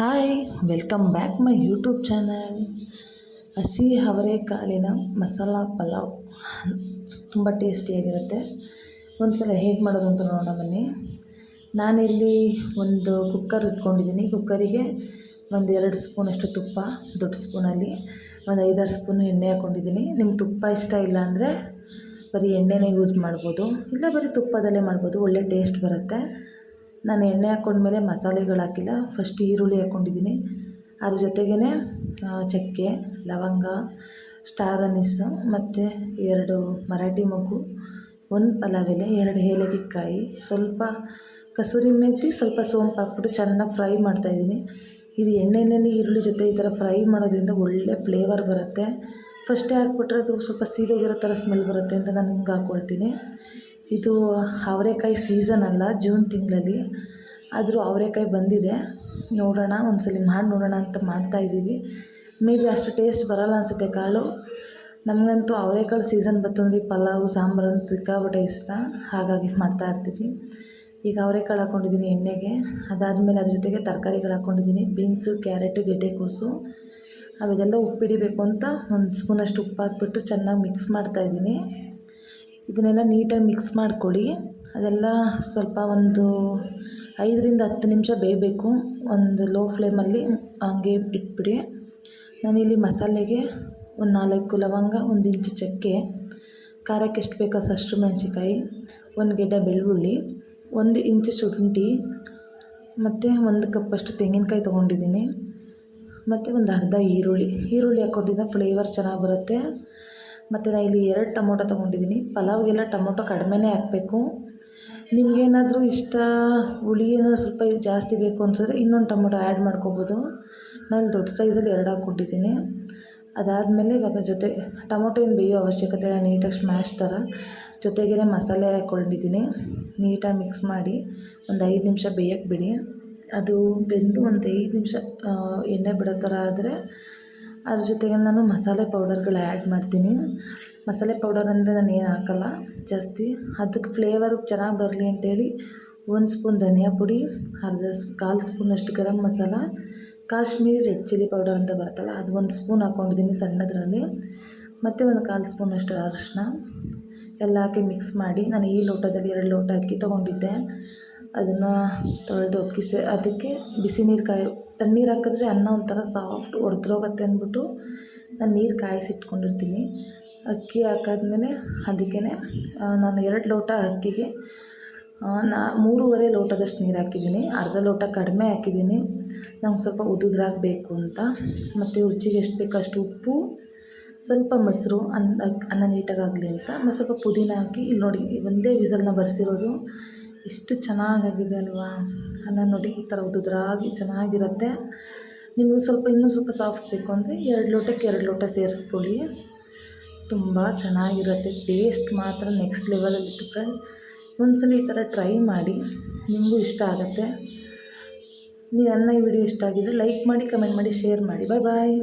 Hi, welcome back my YouTube channel. ಹಸಿ ಅವರೆಕಾಳಿನ ಮಸಾಲ ಪಲಾವ್. ತುಂಬ ಟೇಸ್ಟಿಯಾಗಿರುತ್ತೆ. ಒಂದು ಸಲ ಹೇಗೆ ಮಾಡೋದು ಅಂತ ನೋಡೋಣ ಬನ್ನಿ. ನಾನಿಲ್ಲಿ ಒಂದು ಕುಕ್ಕರ್ ಇಟ್ಕೊಂಡಿದ್ದೀನಿ. ಕುಕ್ಕರಿಗೆ ಒಂದು ಎರಡು ಸ್ಪೂನಷ್ಟು ತುಪ್ಪ, ದೊಡ್ಡ ಸ್ಪೂನಲ್ಲಿ ಒಂದು ಐದಾರು ಸ್ಪೂನು ಎಣ್ಣೆ ಹಾಕ್ಕೊಂಡಿದ್ದೀನಿ. ನಿಮ್ಗೆ ತುಪ್ಪ ಇಷ್ಟ ಇಲ್ಲ ಅಂದರೆ ಬರೀ ಎಣ್ಣೆನೇ ಯೂಸ್ ಮಾಡ್ಬೋದು. ಇಲ್ಲ ಬರೀ ತುಪ್ಪದಲ್ಲೇ ಮಾಡ್ಬೋದು. ಒಳ್ಳೆ ಟೇಸ್ಟ್ ಬರುತ್ತೆ. ನಾನು ಎಣ್ಣೆ ಹಾಕ್ಕೊಂಡ್ಮೇಲೆ ಮಸಾಲೆಗಳು ಹಾಕಿಲ್ಲ. ಫಸ್ಟ್ ಈರುಳ್ಳಿ ಹಾಕ್ಕೊಂಡಿದ್ದೀನಿ. ಅದ್ರ ಜೊತೆಗೇ ಚಕ್ಕೆ, ಲವಂಗ ಸ್ಟಾರ್ ಅನಿಸು ಮತ್ತು ಎರಡು ಮರಾಠಿ ಮೊಗ್ಗು, ಒಂದು ಪಲಾವ್ ಎಲೆ, ಎರಡು ಏಲಕ್ಕಿಕಾಯಿ, ಸ್ವಲ್ಪ ಕಸೂರಿ ಮೇಥಿ ಸ್ವಲ್ಪ ಸೋಂಪು ಹಾಕ್ಬಿಟ್ಟು ಚೆನ್ನಾಗಿ ಫ್ರೈ ಮಾಡ್ತಾಯಿದ್ದೀನಿ ಇದು ಎಣ್ಣೆಯಲ್ಲಿ ಈರುಳ್ಳಿ ಜೊತೆ ಈ ಥರ ಫ್ರೈ ಮಾಡೋದ್ರಿಂದ ಒಳ್ಳೆ ಫ್ಲೇವರ್ ಬರುತ್ತೆ. ಫಸ್ಟೇ ಹಾಕ್ಬಿಟ್ರೆ ಅದು ಸ್ವಲ್ಪ ಸೀದೋಗಿರೋ ಥರ ಸ್ಮೆಲ್ ಬರುತ್ತೆ ಅಂತ ನಾನು ಹಿಂಗೆ ಹಾಕ್ಕೊಳ್ತೀನಿ. ಇದು ಅವರೆಕಾಯಿ ಸೀಸನ್ ಅಲ್ಲ ಜೂನ್ ತಿಂಗಳಲ್ಲಿ. ಆದರೂ ಅವರೆಕಾಯಿ ಬಂದಿದೆ. ನೋಡೋಣ ಒಂದು ಸಲ ಮಾಡಿ ನೋಡೋಣ ಅಂತ ಮಾಡ್ತಾಯಿದ್ದೀವಿ ಮೇ ಬಿ ಅಷ್ಟು ಟೇಸ್ಟ್ ಬರೋಲ್ಲ ಅನಿಸುತ್ತೆ ಕಾಳು. ನಮಗಂತೂ ಅವರೆಕಾಳು ಸೀಸನ್ ಬಂತು ಅಂದರೆ ಪಲಾವು, ಸಾಂಬಾರು ಅಂತ ಸಿಕ್ಕಾಪಟ್ಟೆ ಇಷ್ಟ. ಹಾಗಾಗಿ ಮಾಡ್ತಾ ಇರ್ತೀವಿ. ಈಗ ಅವರೆಕಾಳು ಹಾಕ್ಕೊಂಡಿದ್ದೀನಿ ಎಣ್ಣೆಗೆ. ಅದಾದಮೇಲೆ ಅದ್ರ ಜೊತೆಗೆ ತರಕಾರಿಗಳು ಹಾಕ್ಕೊಂಡಿದ್ದೀನಿ ಬೀನ್ಸು, ಕ್ಯಾರೆಟು, ಗೆಡ್ಡೆಕೋಸು. ಅವೆಲ್ಲ ಉಪ್ಪಿಡಿಬೇಕು ಅಂತ ಒಂದು ಸ್ಪೂನಷ್ಟು ಉಪ್ಪು ಹಾಕ್ಬಿಟ್ಟು ಚೆನ್ನಾಗಿ ಮಿಕ್ಸ್ ಮಾಡ್ತಾಯಿದ್ದೀನಿ ಇದನ್ನೆಲ್ಲ ನೀಟಾಗಿ ಮಿಕ್ಸ್ ಮಾಡ್ಕೊಳ್ಳಿ. ಅದೆಲ್ಲ ಸ್ವಲ್ಪ ಒಂದು ಐದರಿಂದ ಹತ್ತು ನಿಮಿಷ ಬೇಯಬೇಕು. ಒಂದು ಲೋ ಫ್ಲೇಮಲ್ಲಿ ಹಂಗೆ ಇಟ್ಬಿಡಿ. ನಾನಿಲ್ಲಿ ಮಸಾಲೆಗೆ ಒಂದು ನಾಲ್ಕು ಲವಂಗ, ಒಂದು ಇಂಚು ಚಕ್ಕೆ, ಖಾರಕ್ಕೆ ಎಷ್ಟು ಬೇಕೋ ಅಷ್ಟು ಮೆಣಸಿಕಾಯಿ ಒಂದು ಗೆಡ್ಡೆ ಬೆಳ್ಳುಳ್ಳಿ, ಒಂದು ಇಂಚು ಶುಂಠಿ, ಮತ್ತು ಒಂದು ಕಪ್ಪಷ್ಟು ತೆಂಗಿನಕಾಯಿ ತೊಗೊಂಡಿದ್ದೀನಿ. ಮತ್ತು ಒಂದು ಅರ್ಧ ಈರುಳ್ಳಿ. ಈರುಳ್ಳಿ ಹಾಕ್ಕೊಂಡಿದ್ದ ಫ್ಲೇವರ್ ಚೆನ್ನಾಗಿ ಬರುತ್ತೆ. ಮತ್ತು ನಾನು ಇಲ್ಲಿ ಎರಡು ಟೊಮೊಟೊ ತೊಗೊಂಡಿದ್ದೀನಿ. ಪಲಾವ್ಗೆಲ್ಲ ಟೊಮೊಟೊ ಕಡಿಮೆನೇ ಹಾಕಬೇಕು. ನಿಮಗೇನಾದರೂ ಇಷ್ಟ, ಹುಳಿ ಏನಾದ್ರು ಸ್ವಲ್ಪ ಜಾಸ್ತಿ ಬೇಕು ಅನ್ಸಿದ್ರೆ ಇನ್ನೊಂದು ಟೊಮೊಟೊ ಆ್ಯಡ್ ಮಾಡ್ಕೊಬೋದು. ನಾನು ದೊಡ್ಡ ಸೈಜಲ್ಲಿ ಎರಡು ಹಾಕ್ಕೊಟ್ಟಿದ್ದೀನಿ. ಅದಾದಮೇಲೆ ಇವಾಗ ಜೊತೆ, ಟೊಮೊಟೊ ಏನು ಬೇಯೋ ಅವಶ್ಯಕತೆ ಇಲ್ಲ, ನೀಟಾಗಿ ಸ್ಮ್ಯಾಶ್ ಥರ. ಜೊತೆಗೇ ಮಸಾಲೆ ಹಾಕ್ಕೊಂಡಿದ್ದೀನಿ. ನೀಟಾಗಿ ಮಿಕ್ಸ್ ಮಾಡಿ ಒಂದು ಐದು ನಿಮಿಷ ಬೇಯಕ್ಕೆ ಬಿಡಿ. ಅದು ಬೆಂದು ಒಂದು ಐದು ನಿಮಿಷ ಎಣ್ಣೆ ಬಿಡೋ ಥರ ಆದರೆ ಅದ್ರ ಜೊತೆಗೆ ನಾನು ಮಸಾಲೆ ಪೌಡರ್ಗಳು ಆ್ಯಡ್ ಮಾಡ್ತೀನಿ. ಮಸಾಲೆ ಪೌಡರ್ ಅಂದರೆ ನಾನು ಏನು ಹಾಕಲ್ಲ, ಜಾಸ್ತಿ. ಅದಕ್ಕೆ ಫ್ಲೇವರ್ ಚೆನ್ನಾಗಿ ಬರಲಿ ಅಂತೇಳಿ ಒಂದು ಸ್ಪೂನ್ ಧನಿಯಾ ಪುಡಿ, ಅರ್ಧ ಕಾಲು ಸ್ಪೂನಷ್ಟು garam masala, Kashmiri red chilli powder ಅಂತ ಬರುತ್ತಲ್ಲ, ಅದು ಒಂದು ಸ್ಪೂನ್ ಹಾಕ್ಕೊಂಡಿದ್ದೀನಿ ಸಣ್ಣದರಲ್ಲಿ. ಮತ್ತು ಒಂದು ಕಾಲು ಸ್ಪೂನಷ್ಟು ಅರಶಿನ ಎಲ್ಲ ಹಾಕಿ ಮಿಕ್ಸ್ ಮಾಡಿ ನಾನು ಈ ಲೋಟದಲ್ಲಿ ಎರಡು ಲೋಟ ಅಕ್ಕಿ ತೊಗೊಂಡಿದ್ದೆ. ಅದನ್ನು ತೊಳೆದು ಅಕ್ಕಿ ಅದಕ್ಕೆ ಬಿಸಿ ನೀರು ಕಾಯಿ ತಣ್ಣೀರು ಹಾಕಿದ್ರೆ ಅನ್ನ ಒಂಥರ ಸಾಫ್ಟ್ ಒಡೆದ್ರೋಗತ್ತೆ ಅಂದ್ಬಿಟ್ಟು ನಾನು ನೀರು ಕಾಯಿಸಿಟ್ಕೊಂಡಿರ್ತೀನಿ. ಅಕ್ಕಿ ಹಾಕಾದ್ಮೇಲೆ ಅದಕ್ಕೆ ನಾನು ಎರಡು ಲೋಟ ಅಕ್ಕಿಗೆ ನಾ ಮೂರುವರೆ ಲೋಟದಷ್ಟು ನೀರು ಹಾಕಿದ್ದೀನಿ. ಅರ್ಧ ಲೋಟ ಕಡಿಮೆ ಹಾಕಿದ್ದೀನಿ. ನಮ್ಗೆ ಸ್ವಲ್ಪ ಉದುದ್ರಾಗಬೇಕು ಅಂತ. ಮತ್ತು ರುಚಿಗೆ ಎಷ್ಟು ಬೇಕೋ ಅಷ್ಟು ಉಪ್ಪು, ಸ್ವಲ್ಪ ಮೊಸರು ಅನ್ನ ಅನ್ನ ನೀಟಾಗಿ ಆಗಲಿ ಅಂತ. ಮತ್ತು ಸ್ವಲ್ಪ ಪುದೀನ ಹಾಕಿ ಇಲ್ಲಿ ನೋಡಿ ಒಂದೇ ವಿಸಲ್ನ ಬರೆಸಿರೋದು ಎಷ್ಟು ಚೆನ್ನಾಗಾಗಿದೆ ಅಲ್ವಾ? ಅನ್ನ ನೋಡಿ ಈ ಥರ ಉದುದ್ರಾಗಿ ಚೆನ್ನಾಗಿರುತ್ತೆ. ನಿಮಗೆ ಸ್ವಲ್ಪ ಇನ್ನೂ ಸ್ವಲ್ಪ ಸಾಫ್ಟ್ ಬೇಕು ಅಂದರೆ ಎರಡು ಲೋಟಕ್ಕೆ ಎರಡು ಲೋಟ ಸೇರಿಸ್ಕೊಳ್ಳಿ. ತುಂಬ ಚೆನ್ನಾಗಿರುತ್ತೆ. ಟೇಸ್ಟ್ ಮಾತ್ರ ನೆಕ್ಸ್ಟ್ ಲೆವೆಲಲ್ಲಿತ್ತು ಫ್ರೆಂಡ್ಸ್ ಒಂದ್ಸಲ ಈ ಥರ ಟ್ರೈ ಮಾಡಿ ನಿಮಗೂ ಇಷ್ಟ ಆಗುತ್ತೆ. ನೀವು ಅನ್ನ ಈ ವಿಡಿಯೋ ಇಷ್ಟ ಆಗಿದ್ರೆ ಲೈಕ್ ಮಾಡಿ ಕಮೆಂಟ್ ಮಾಡಿ ಶೇರ್ ಮಾಡಿ. ಬಾಯ್ ಬಾಯ್